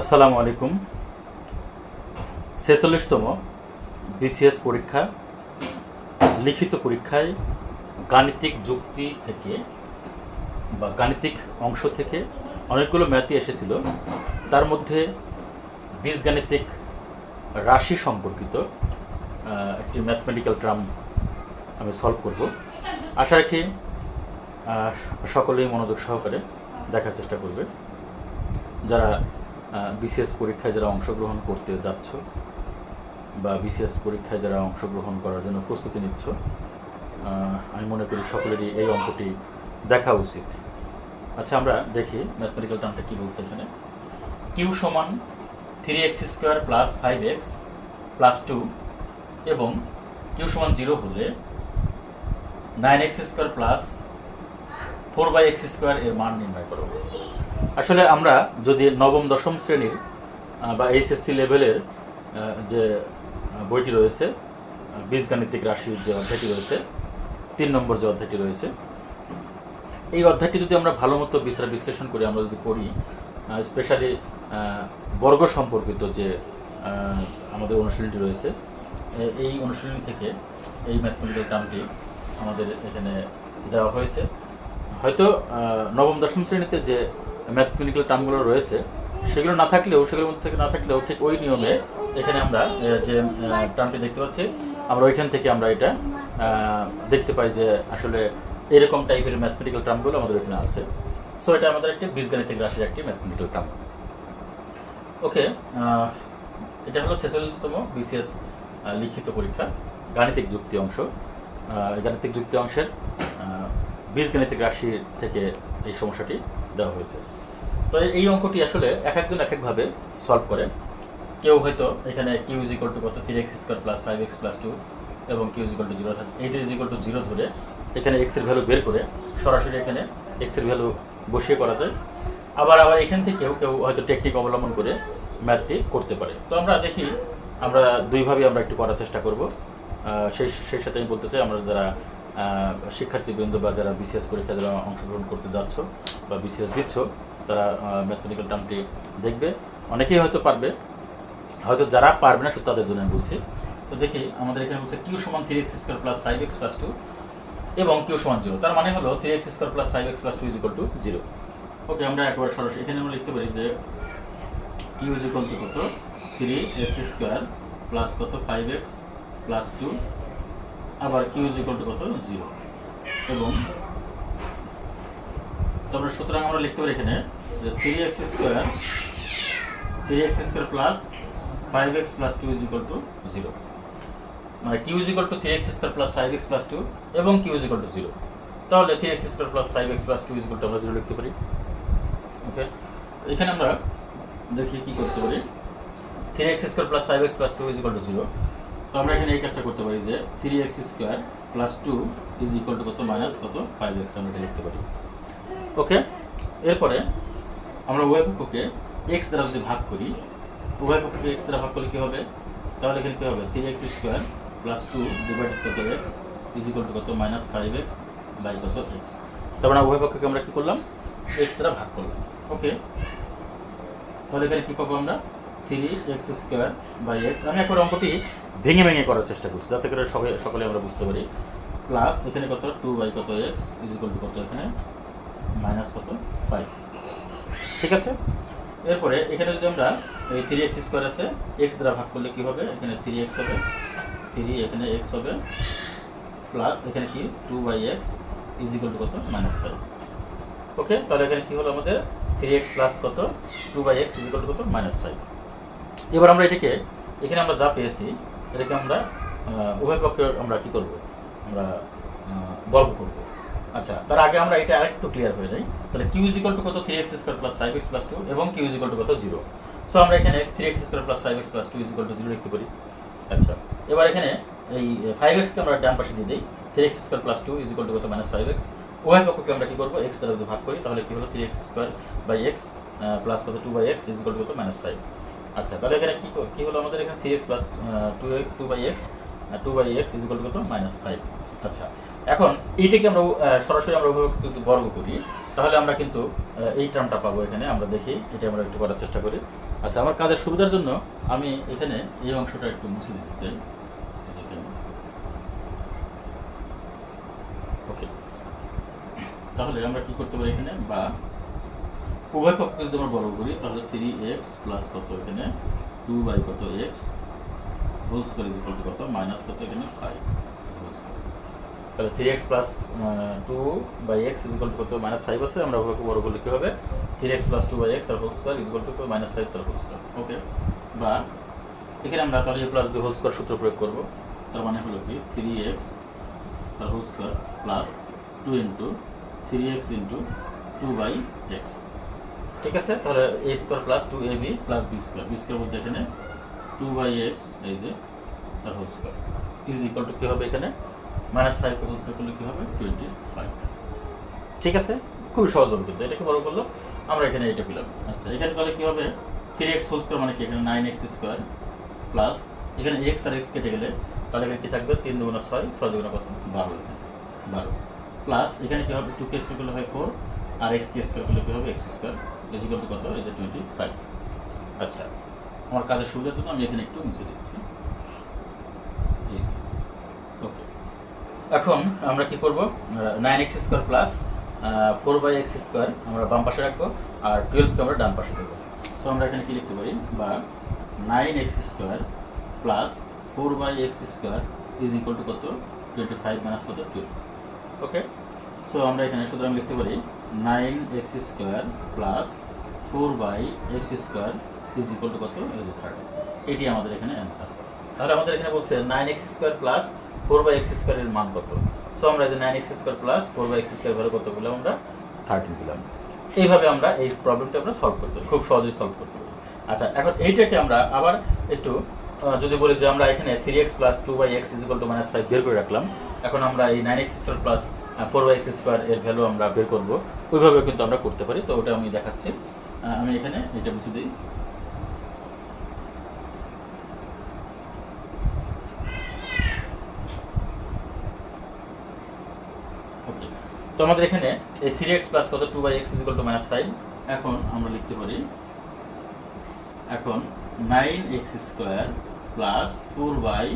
আসসালামু আলাইকুম। ছেচল্লিশতম বিসিএস পরীক্ষা, লিখিত পরীক্ষায় গাণিতিক যুক্তি থেকে বা গাণিতিক অংশ থেকে অনেকগুলো ম্যাথই এসেছিল। তার মধ্যে বীজগাণিতিক রাশি সম্পর্কিত একটি ম্যাথমেটিক্যাল ট্রাম আমি সলভ করব। আশা রাখি সকলেই মনোযোগ সহকারে দেখার চেষ্টা করবে। যারা বিসিএস পরীক্ষায় যারা অংশগ্রহণ করতে যাচ্ছ বা বিশেষ পরীক্ষায় যারা অংশগ্রহণ করার জন্য প্রস্তুতি নিচ্ছ আমি মনে করি সকলেরই এই অঙ্কটি দেখা উচিত। আচ্ছা আমরা দেখি ম্যাথমেটিক্যাল টার্মটা কী বলছে এখানে। কিউ সমান three x square plus five x plus two এবং কিউ সমান জিরো হলে nine x square plus four by x square এর মান নির্ণয় করো। আসলে আমরা যদি নবম, দশম শ্রেণির বা এইচএসসি লেভেলের যে বইটি রয়েছে বীজগাণিতিক রাশির যে অধ্যায়টি রয়েছে, তিন নম্বর যে অধ্যায়টি রয়েছে, এই অধ্যায়টি যদি আমরা ভালো মতো বিচার বিশ্লেষণ করি, আমরা যদি পড়ি স্পেশালি বর্গ সম্পর্কিত যে আমাদের অনুশীলনটি রয়েছে এই অনুশীলনী থেকে এই ম্যাথমেটিক্যাল টার্মটি আমাদের এখানে দেওয়া হয়েছে। হয়তো নবম, দশম শ্রেণীতে যে ম্যাথমেটিক্যাল টার্মগুলো রয়েছে, সেগুলো না থাকলেও, সেগুলোর মধ্যে থেকে না থাকলেও ঠিক ওই নিয়মে এখানে আমরা যে টার্মটি দেখতে পাচ্ছি, আমরা ওইখান থেকে আমরা এটা দেখতে পাই যে আসলে এরকম টাইপের ম্যাথমেটিক্যাল টার্মগুলো আমাদের এখানে আছে। সো এটা আমাদের একটি বীজগাণিতিক রাশির একটি ম্যাথমেটিক্যাল টার্ম ওকে এটা হলো ছেচল্লিশতম বিসিএস লিখিত পরীক্ষা, গাণিতিক যুক্তি অংশ। গাণিতিক যুক্তি অংশের বীজগাণিতিক রাশি থেকে এই সমস্যাটি দেওয়া হয়েছে। তো এই- অঙ্কটি আসলে এক একজন এক একভাবে সলভ করে। কেউ হয়তো এখানে কিউ ইজ ইকুয়াল টু কত? Three x square plus five x plus two এবং Q is equal to zero eight is equal to zero ধরে এখানে এক্সের ভ্যালু বের করে সরাসরি এখানে এক্সের ভ্যালু বসিয়ে করা যায়। আবার আবার এখান থেকেও কেউ হয়তো টেকনিক অবলম্বন করে ম্যাথটি করতে পারে। তো আমরা দেখি, আমরা দুইভাবে আমরা একটু করার চেষ্টা করব। সেই সেই সাথে আমি বলতে চাই, আমরা যারা শিক্ষার্থীবৃন্দ বা যারা বিসিএস পরীক্ষা যারা অংশগ্রহণ করতে যাচ্ছ বা বিসিএস দিচ্ছ, তারা ম্যাথমেটিক্যাল টার্মটি দেখবে। অনেকেই হয়তো পারবে। হয়তো যারা পারবে না, শুধু তাদের জন্য আমি বলছি। তো দেখি, আমাদের এখানে বলছে কিউ সমান three x square plus five x plus two এবং কিউ সমান জিরো তার মানে হলো three x square plus five x plus two is equal to zero okay আমরা একবার সরাসরি এখানে আমরা লিখতে পারি যে কিউ ইজ ইকুয়াল টু কত? থ্রি এক্স স্কোয়ার প্লাস কত? ফাইভ এক্স প্লাস টু আবার কিউ ইজ ইকুয়াল টু কত? জিরো এবং তারপরে সুতরাং আমরা লিখতে পারি এখানে যে three x square three x square plus five x plus two is equal to zero মানে Q is equal to three x square plus five x plus two এবং Q is equal to zero তাহলে three x square plus five x plus two is equal to আমরা zero লিখতে পারি। Okay এখানে আমরা দেখি কি করতে পারি। Three x square plus five x plus two is equal to zero তো আমরা এখানে এই কাজটা করতে পারি যে three x square plus two is equal to কত? মাইনাস কত? ফাইভ এক্স আমরা এটা লিখতে পারি। ওকে এরপরে আমরা উভয় পক্ষকে এক্স দ্বারা যদি ভাগ করি উভয় পক্ষকে এক্স দ্বারা ভাগ করলে কী হবে? তাহলে এখানে কী হবে? Three x square plus two divided কত এক্স ইজ ইকুয়াল টু কত? মাইনাস ফাইভ এক্স বাই কত এক্স তারপরে উভয় পক্ষকে আমরা কী করলাম? এক্স দ্বারা ভাগ করলাম। ওকে তাহলে এখানে কী পাবো আমরা? Three x square by x অঙ্কটি ভেঙে ভেঙে করার চেষ্টা করছি, যাতে করে সকলে আমরা বুঝতে পারি। প্লাস এখানে কত? টু বাই কত এক্স ইজ ইকুয়াল টু কত এখানে? মাইনাস কত? ফাইভ ঠিক আছে? এরপরে এখানে যদি আমরা এই থ্রি এক্স স্কোয়ার আছে এক্স দ্বারা ভাগ করলে কি হবে? এখানে থ্রি এক্স হবে। থ্রি এখানে এক্স হবে। প্লাস এখানে কি? Two by x is equal to কত? মাইনাস ফাইভ ওকে তাহলে এখানে কি হলো আমাদের? থ্রি এক্স প্লাস কত? Two by x is equal to কত? মাইনাস ফাইভ এবার আমরা এটাকে, এখানে আমরা যা পেয়েছি, এটাকে আমরা উভয় পক্ষে আমরা কি করব? আমরা বর্গ করব। আচ্ছা তার আগে আমরা এটা আরেকটু ক্লিয়ার হয়ে যাই তাহলে কিউ ইজ টু কত? Three x square plus five x plus two এবং কিউ ইজ টু কত? জিরো সো আমরা এখানে three x square plus five x plus two is to zero লিখতে পারি। আচ্ছা এবার এখানে এই ফাইভ এক্সকে আমরা ডান পাশে দিয়ে দিই। Three x square plus two is equal to কত? মাইনাস ফাইভ এক্স উভয় পক্ষকে আমরা কি করব? এক্স দ্বারা যদি ভাগ করি, তাহলে কি হলো? Three x square by x plus কত? Two by x is to কত? মাইনাস ফাইভ আচ্ছা তাহলে এখানে কি কি হলো আমাদের এখানে? Three x plus two two by x two by x is equal to কত? মাইনাস ফাইভ আচ্ছা এখন এইটাকে আমরা সরাসরি আমরা যদি বর্গ করি। তাহলে আমরা কিন্তু এই টার্মটা পাবো এখানে, আমরা দেখি, এটা আমরা একটু করার চেষ্টা করি। আচ্ছা আমার কাজের সুবিধার জন্য আমি এখানে এই অংশটা একটু মুছে দিতে চাই। ওকে তাহলে আমরা কি করতে পারি এখানে? বা উভয় পক্ষকে যদি আমরা বর্গ করি, তাহলে থ্রি এক্স প্লাস কত এখানে? টু বাই কত x whole square is equal to কত? মাইনাস কত এখানে? ফাইভ তাহলে three x plus two by x is equal to কত? মাইনাস ফাইভ আছে, আমরা উভয়কে বর্গ করলে কি হবে? Three x plus two by x তার whole square is equal to minus five তার হোল স্কোয়ার ওকে বা এখানে আমরা তাহলে a plus b whole square সূত্র প্রয়োগ করব। তার মানে হলো কি? থ্রি এক্স তার whole square plus two into three x into two by x ঠিক আছে? তাহলে a square plus two a b plus b square b square বলতে এখানে টু বাই এক্স এই যে, তার whole square is equal to কী হবে এখানে? মাইনাস ফাইভ হোল স্কোয়ার করলে কী হবে? টোয়েন্টি ফাইভ ঠিক আছে? খুবই সহজ হবে কিন্তু, এটাকে বড় করল। আমরা এখানে এটা পেলাম। আচ্ছা এখানে তাহলে কী হবে? থ্রি এক্স হোল স্কোয়ার মানে কি? এখানে নাইন এক্স স্কোয়ার প্লাস এখানে এক্স আর এক্স কেটে গেলে তাহলে এখানে কি থাকবে? তিন দুগুণা ছয় ছয় দুগুণা কত? বারো এখানে। বারো। প্লাস এখানে কি হবে? টু কে স্কোয়ার করলে হয় ফোর আর এক্স কে স্কোয়ার করলে কি হবে? এক্স স্কোয়ার ইজিকাল টু কত যে টোয়েন্টি ফাইভ আচ্ছা আমার কাজের সুবিধার জন্য আমি এখানে একটু মুছে দিচ্ছি। ওকে এখন আমরা কি করব? Nine x square plus four by x square আমরা বাম পাশে রাখব আর টুয়েলভকে আমরা ডান পাশে দেবো। সো আমরা এখানে কি লিখতে পারি? বা nine x square plus four by x square is equal to কত? টোয়েন্টি ফাইভ মাইনাস কত? টুয়েলভ ওকে সো আমরা এখানে সুতরাং লিখতে পারি nine x square plus four by x square is equal to কত? যে থার্টি এটি আমাদের এখানে অ্যান্সার। তাহলে আমাদের এখানে বলছে nine x square plus four by x স্কোয়ারের মান কত? সো আমরা যে nine x square plus four by x square value কত পেলাম আমরা? থার্টিন পেলাম। এইভাবে আমরা এই প্রবলেমটা আমরা সলভ করতে খুব সহজেই সলভ করতে পারি। আচ্ছা এখন এইটাকে আমরা আবার একটু যদি বলি যে আমরা এখানে three x plus two by x is equal to minus five বের করে রাখলাম। এখন আমরা এই nine x square plus four by x square এর ভ্যালু আমরা বের করব। ওইভাবে কিন্তু আমরা করতে পারি। তো ওটা আমি দেখাচ্ছি। আমি এখানে এটা মুছে দিই। তো আমাদের এখানে এই থ্রি এক্স প্লাস কত? Two by x is equal to minus five এখন আমরা লিখতে পারি, এখন nine x square plus four by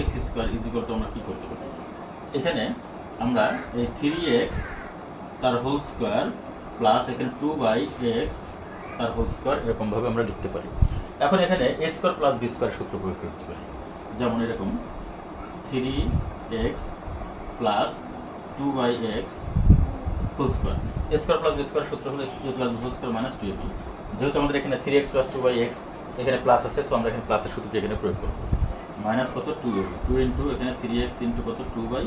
x square is equal to আমরা কী করতে পারি? এখানে আমরা এই থ্রি এক্স তার হোল স্কোয়ার প্লাস এখানে টু বাই এক্স তার হোল স্কোয়ার এরকমভাবে আমরা লিখতে পারি। এখন এখানে a square plus b square সূত্র প্রয়োগ করতে পারি। যেমন এরকম three x plus two by x whole square a square plus b square সূত্র হলো a plus whole square minus two a b যেহেতু আমাদের এখানে three x plus two by x এখানে প্লাস আছে সো আমরা এখানে প্লাসের সূত্রটি এখানে প্রয়োগ করব। মাইনাস কত? Two a b two into এখানে থ্রি এক্স ইন্টু কত? টু বাই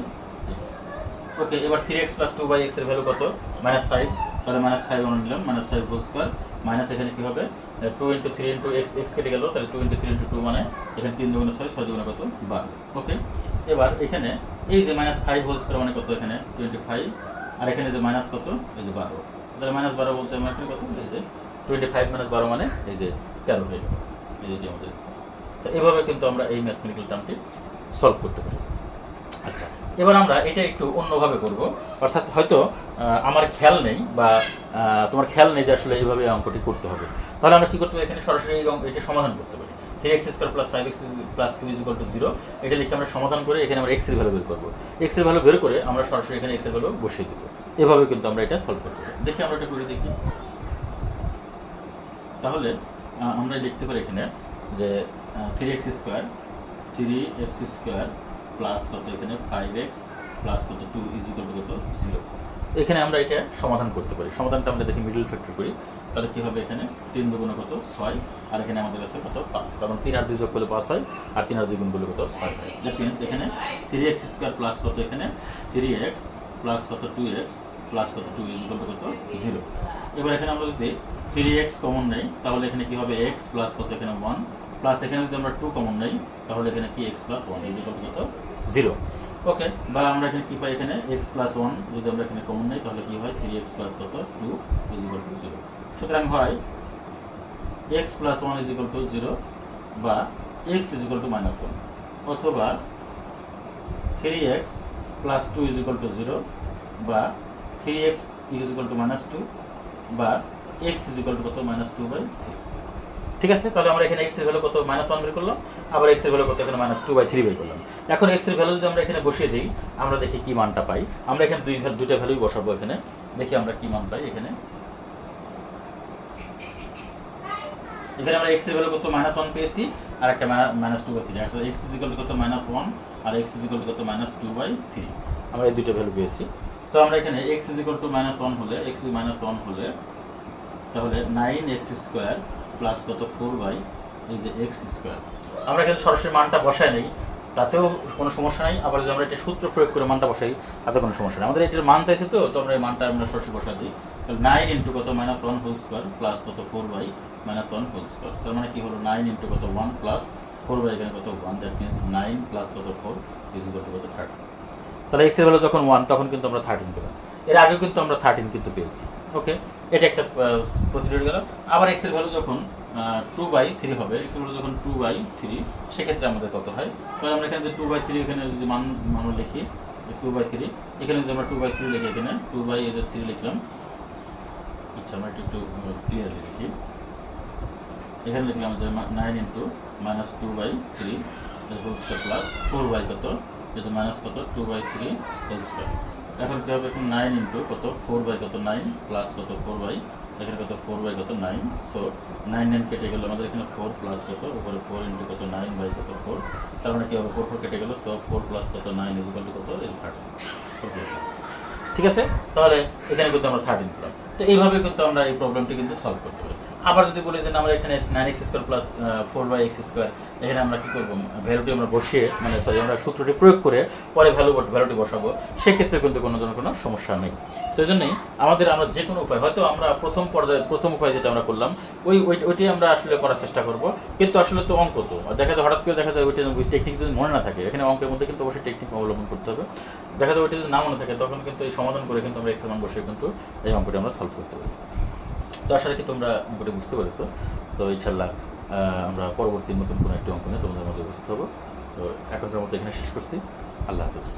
ওকে এবার three x plus two by এক্সের ভ্যালু কত? মাইনাস ফাইভ তাহলে মাইনাস ফাইভ আমরা নিলাম minus five whole square minus এখানে কি হবে? Two into three into x x কেটে গেল, তাহলে two into three into two মানে এখানে তিন দুগুণে ছয় ছয় দুগুণে কত? বারো। ওকে এবার এখানে এই যে মাইনাস ফাইভ হোল স্কোয়ার মানে কত এখানে? টোয়েন্টি ফাইভ আর এখানে যে মাইনাস কত? এই যে বারো। তাহলে মাইনাস বারো বলতে আমার এখানে কত? এই যে টোয়েন্টি ফাইভ মাইনাস বারো মানে এই যে তেরো হয়ে গেল। এই যে আমাদের তো এভাবে কিন্তু আমরা এই ম্যাথমেটিক্যাল টার্মটি সলভ করতে পারি। আচ্ছা এবার আমরা এটা একটু অন্যভাবে করব। অর্থাৎ হয়তো আমার খেয়াল নেই বা তোমার খেয়াল নেই যে আসলে এইভাবে এই অঙ্কটি করতে হবে। তাহলে আমরা কী করতে পারি? এখানে সরাসরি এটা সমাধান করতে পারি। Three x square plus five x plus two is to zero এটা লিখে আমরা সমাধান করে এখানে আমরা এক্সের ভ্যালু বের করব। এক্সের ভ্যালু বের করে আমরা সরাসরি এখানে এক্সের ভ্যালু বসিয়ে দেবো। এভাবে কিন্তু আমরা এটা সলভ করতে পারি। দেখি আমরা এটা করে দেখি। তাহলে আমরা লিখতে পারি এখানে যে three x square three x square plus কত এখানে? ফাইভ এক্স প্লাস কত? টু ইজ ইকুয়াল কত? জিরো এখানে আমরা এটা সমাধান করতে পারি। সমাধানটা আমরা দেখি মিডল ফ্যাক্টর করি। তাহলে কী হবে এখানে? তিন দুগুণ কত? ছয়। আর এখানে আমাদের কাছে কত? পাঁচ। কারণ তিন আর দুই যোগ করলে পাঁচ হয়। আর তিন আর দুই গুণ করলে কত? ছয় হয়। দ্যাট এখানে থ্রি এক্স স্কোয়ার প্লাস কত এখানে? থ্রি এক্স প্লাস কত? টু এক্স প্লাস কত? টু ইজ ইকুয়াল কত? জিরো এবার এখানে আমরা যদি থ্রি এক্স কমন নেই, তাহলে এখানে কি হবে? এক্স প্লাস কত? এখানে ওয়ান প্লাস এখানে যদি আমরা টু কমন নেই তাহলে এখানে কি x plus one is equal to কত? জিরো ওকে বা আমরা এখানে কি পাই এখানে? এক্স প্লাস ওয়ান যদি আমরা এখানে কমন নেই তাহলে কি হয়? থ্রি এক্স প্লাস কত? Two is equal to zero সুতরাং হয় x plus one is equal to zero বা x is equal to minus one অথবা three x plus two is equal to zero বা three x is equal to minus two বা x is equal to কত? Minus two by three ঠিক আছে? তাহলে আমরা এখানে এক্সের ভ্যালু কত? মাইনাস ওয়ান বের করলাম। আবার এক্সের ভ্যালু কত? এখানে মাইনাস টু বাই থ্রি বের করলাম। এখন এক্সের ভ্যালু যদি আমরা এখানে বসিয়ে দিই, আমরা দেখি কি মানটা পাই। আমরা এখানে দুই দুইটা ভ্যালুই বসাবো এখানে। দেখি আমরা কি মান পাই এখানে। এখানে আমরা এক্সের ভ্যালু কত? মাইনাস ওয়ান পেয়েছি, আর একটা মাইনাস টু বাই থ্রি আসলে এক্স ইজ ইকুয়াল টু কত? মাইনাস ওয়ান আর এক্স ইজ ইকুয়াল টু কত? মাইনাস টু বাই থ্রি আমরা এই দুইটা ভ্যালু পেয়েছি। সো আমরা এখানে x is equal to minus one হলে এক্স মাইনাস ওয়ান হলে, তাহলে নাইন এক্স স্কোয়ার প্লাস কত ফোর বাই এই যে এক্স স্কোয়ার আমরা এখানে সরাসরি মানটা বসাই নেই, তাতেও কোনো সমস্যা নাই। আবার যদি আমরা একটা সূত্র প্রয়োগ করে মানটা বসাই, তাতে কোনো সমস্যা নেই। আমাদের এটার মান চাইছে তো তো আমরা এই মানটা আমরা সরাসরি বসা দিই। তাহলে নাইন ইন্টু কত minus one whole square plus কত four by minus one whole square তার মানে কি হলো? নাইন ইন্টু কত ওয়ান প্লাস ফোর বাই এখানে কত one that means nine plus কত ফোর ইজ ইকুয়াল টু কত থার্টি তাহলে এক্সের ভ্যালু যখন ওয়ান তখন কিন্তু আমরা থার্টিন পেলাম। এর আগেও কিন্তু আমরা থার্টিন কিন্তু পেয়েছি। ওকে এটা একটা প্রসিডিউর গেল। আবার এক্সের ভ্যালু যখন টু বাই থ্রি হবে এক্সের ভ্যালু যখন টু বাই থ্রি সেক্ষেত্রে আমাদের কত হয়? তাহলে আমরা এখানে যে টু বাই থ্রি এখানে যদি মান মান লিখি টু বাই থ্রি এখানে যদি আমরা টু বাই থ্রি লিখি এখানে টু বাই যে থ্রি লিখলাম। আচ্ছা আমরা একটু একটু ক্লিয়ারলি লিখি। এখানে লিখলাম যে nine into minus two by three whole square plus four by কত? মাইনাস কত? Two by three whole square এখন কী হবে? এখন নাইন ইন্টু কত? ফোর বাই কত? নাইন প্লাস কত? ফোর বাই এখানে কত? ফোর বাই কত? নাইন সো নাইন নাইন কেটে গেলো। আমাদের এখানে ফোর প্লাস কত? উপরে ফোর ইন্টু কত? নাইন বাই কত? ফোর তার মানে কী হবে? ফোর ফোর কেটে গেলো সো ফোর প্লাস কত? নাইন ইজ ইকুয়াল টু কত? ইজ ফোর প্লাস ঠিক আছে? তাহলে এখানে কিন্তু আমরা থার্টিন পেলাম। তো এইভাবে কিন্তু আমরা এই প্রবলেমটি কিন্তু সলভ করতে পারি। আবার যদি বলি যে আমরা এখানে nine x square plus four by x square এখানে আমরা কি করব? ভ্যালুটি আমরা বসিয়ে মানে সরি আমরা সূত্রটি প্রয়োগ করে পরে ভ্যালু ভ্যালুটি বসাবো। সেক্ষেত্রে কিন্তু কোনো ধরনের কোনো সমস্যা নেই। তো এই জন্যই আমাদের আমরা যে কোনো উপায়, হয়তো আমরা প্রথম পর্যায়ে, প্রথম উপায় যেটা আমরা করলাম, ওই ওই, ওইটি আমরা আসলে করার চেষ্টা করব। কিন্তু আসলে তো অঙ্ক তো। দেখা যায় হঠাৎ করে দেখা যায় ওইটা ওই টেকনিক যদি মনে না থাকে, এখানে অঙ্কের মধ্যে কিন্তু অবশ্যই টেকনিক অবলম্বন করতে হবে। দেখা যায় ওইটা যদি না মনে থাকে, তখন কিন্তু এই সমাধান করে কিন্তু আমরা এক্সেল মান বসে কিন্তু এই অঙ্কটি আমরা সলভ করতে পারি। তো আশা রাখি তোমরা মোটামুটি বুঝতে পেরেছ। তো ইনশাল্লাহ আমরা পরবর্তী নতুন কোনো একটি অঙ্কনে তোমাদের মধ্যে উপস্থিত হব। তো এখনকার মতো এখানে শেষ করছি। আল্লাহ হাফিজ।